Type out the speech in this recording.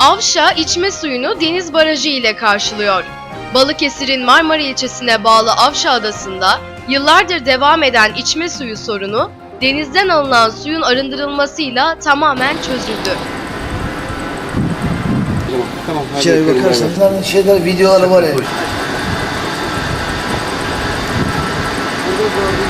Avşa içme suyunu deniz barajı ile karşılıyor. Balıkesir'in Marmara ilçesine bağlı Avşa Adası'nda yıllardır devam eden içme suyu sorunu denizden alınan suyun arındırılmasıyla tamamen çözüldü. Tamam, tamam. hadi İçeri bakalım, bakarsan şeyler videoları var ya. Burada gördüğünüz